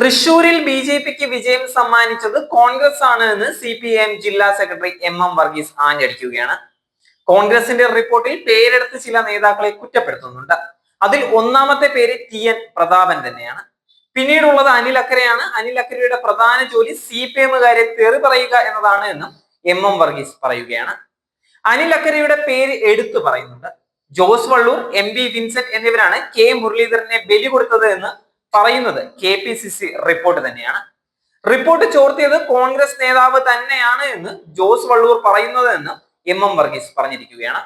തൃശൂരിൽ B J പിക്ക് വിജയം സമ്മാനിച്ചത് കോൺഗ്രസ് ആണ് എന്ന് സി പി എം ജില്ലാ സെക്രട്ടറി എം എം വർഗീസ് ആഞ്ഞടിക്കുകയാണ്. കോൺഗ്രസിന്റെ റിപ്പോർട്ടിൽ പേരെടുത്ത് ചില നേതാക്കളെ കുറ്റപ്പെടുത്തുന്നുണ്ട്. അതിൽ ഒന്നാമത്തെ പേര് ടി എൻ പ്രതാപൻ തന്നെയാണ്. പിന്നീടുള്ളത് അനിൽ അക്കരയാണ്. അനിൽ അക്കരയുടെ പ്രധാന ജോലി സി പി എമ്മുകാരെ തെറി പറയുക എന്നതാണ് എന്നും എം എം വർഗീസ് പറയുകയാണ്. അനിൽ അക്കരയുടെ പേര് എടുത്തു പറയുന്നുണ്ട്. Jose Vallur M B Vincent എന്നിവരാണ് കെ മുരളീധരനെ ബലി കൊടുത്തത് എന്ന് പറയുന്നത് K P C C report തന്നെയാണ്. റിപ്പോർട്ട് ചോർത്തിയത് കോൺഗ്രസ് നേതാവ് തന്നെയാണ് എന്ന് ജോസ് വള്ളൂർ പറയുന്നത് എന്ന് എം എം വർഗീസ് പറഞ്ഞിരിക്കുകയാണ്.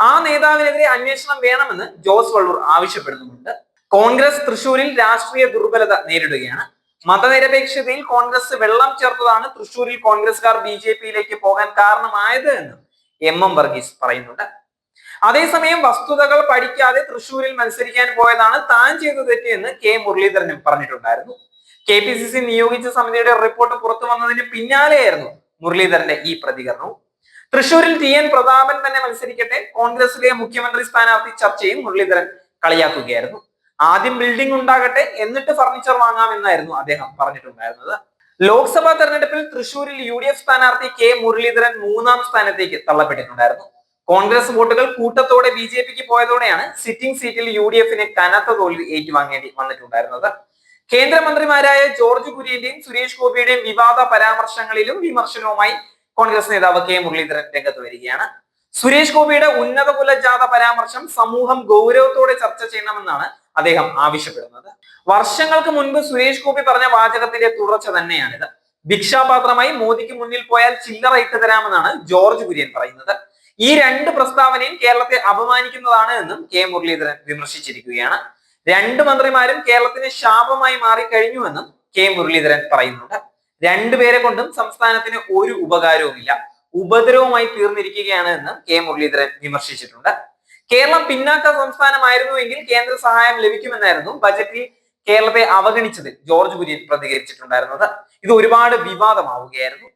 ആ നേതാവിനെതിരെ അന്വേഷണം വേണമെന്ന് ജോസ് വള്ളൂർ ആവശ്യപ്പെടുന്നുമുണ്ട്. കോൺഗ്രസ് തൃശൂരിൽ രാഷ്ട്രീയ ദുർബലത നേരിടുകയാണ്. മതനിരപേക്ഷതയിൽ കോൺഗ്രസ് വെള്ളം ചേർത്തതാണ് തൃശൂരിൽ കോൺഗ്രസ്കാർ ബി ജെ പിയിലേക്ക് പോകാൻ കാരണമായത് എന്നും എം എം വർഗീസ് പറയുന്നുണ്ട്. അതേസമയം വസ്തുതകൾ പഠിക്കാതെ തൃശൂരിൽ മത്സരിക്കാൻ പോയതാണ് താൻ ചെയ്ത തെറ്റ് എന്ന് കെ മുരളീധരനും പറഞ്ഞിട്ടുണ്ടായിരുന്നു. കെ പി സി സി നിയോഗിച്ച സമിതിയുടെ റിപ്പോർട്ട് പുറത്തു വന്നതിന് പിന്നാലെയായിരുന്നു മുരളീധരന്റെ ഈ പ്രതികരണവും. തൃശൂരിൽ ടി എൻ പ്രതാപൻ തന്നെ മത്സരിക്കട്ടെ കോൺഗ്രസിലെ മുഖ്യമന്ത്രി സ്ഥാനാർത്ഥി ചർച്ചയും മുരളീധരൻ കളിയാക്കുകയായിരുന്നു. ആദ്യം ബിൽഡിംഗ് ഉണ്ടാകട്ടെ എന്നിട്ട് ഫർണിച്ചർ വാങ്ങാമെന്നായിരുന്നു അദ്ദേഹം പറഞ്ഞിട്ടുണ്ടായിരുന്നത്. ലോക്സഭാ തെരഞ്ഞെടുപ്പിൽ തൃശൂരിൽ യു ഡി എഫ് സ്ഥാനാർത്ഥി കെ മുരളീധരൻ മൂന്നാം സ്ഥാനത്തേക്ക് തള്ളപ്പെട്ടിട്ടുണ്ടായിരുന്നു. കോൺഗ്രസ് വോട്ടുകൾ കൂട്ടത്തോടെ ബി ജെ പിക്ക് പോയതോടെയാണ് സിറ്റിംഗ് സീറ്റിൽ യു ഡി എഫിന് കനത്ത തോൽവി ഏറ്റുവാങ്ങേണ്ടി വന്നിട്ടുണ്ടായിരുന്നത്. കേന്ദ്രമന്ത്രിമാരായ ജോർജ് കുര്യന്റെയും സുരേഷ് ഗോപിയുടെയും വിവാദ പരാമർശങ്ങളിലും വിമർശനവുമായി കോൺഗ്രസ് നേതാവ് കെ മുരളീധരൻ രംഗത്ത് വരികയാണ്. സുരേഷ് ഗോപിയുടെ ഉന്നത കുലജാത പരാമർശം സമൂഹം ഗൗരവത്തോടെ ചർച്ച ചെയ്യണമെന്നാണ് അദ്ദേഹം ആവശ്യപ്പെടുന്നത്. വർഷങ്ങൾക്ക് മുൻപ് സുരേഷ് ഗോപി പറഞ്ഞ വാചകത്തിന്റെ തുടർച്ച തന്നെയാണിത്. ഭിക്ഷാപാത്രമായി മോദിക്ക് മുന്നിൽ പോയാൽ ചില്ലറ ഇട്ട് തരാമെന്നാണ് ജോർജ് കുര്യൻ പറയുന്നത്. ഈ രണ്ട് പ്രസ്താവനയും കേരളത്തെ അപമാനിക്കുന്നതാണ് എന്നും കെ മുരളീധരൻ വിമർശിച്ചിരിക്കുകയാണ്. രണ്ട് മന്ത്രിമാരും കേരളത്തിന് ശാപമായി മാറിക്കഴിഞ്ഞുവെന്നും കെ മുരളീധരൻ പറയുന്നുണ്ട്. രണ്ടുപേരെ കൊണ്ടും സംസ്ഥാനത്തിന് ഒരു ഉപകാരവുമില്ല. ഉപദ്രവമായി തീർന്നിരിക്കുകയാണ് എന്ന് കെ മുരളീധരൻ വിമർശിച്ചിട്ടുണ്ട്. കേരളം പിന്നാക്ക സംസ്ഥാനമായിരുന്നുവെങ്കിൽ കേന്ദ്ര സഹായം ലഭിക്കുമെന്നായിരുന്നു ബജറ്റിൽ കേരളത്തെ അവഗണിച്ചതിൽ ജോർജ് കുര്യൻ പ്രതികരിച്ചിട്ടുണ്ടായിരുന്നത്. ഇത് ഒരുപാട് വിവാദമാവുകയായിരുന്നു.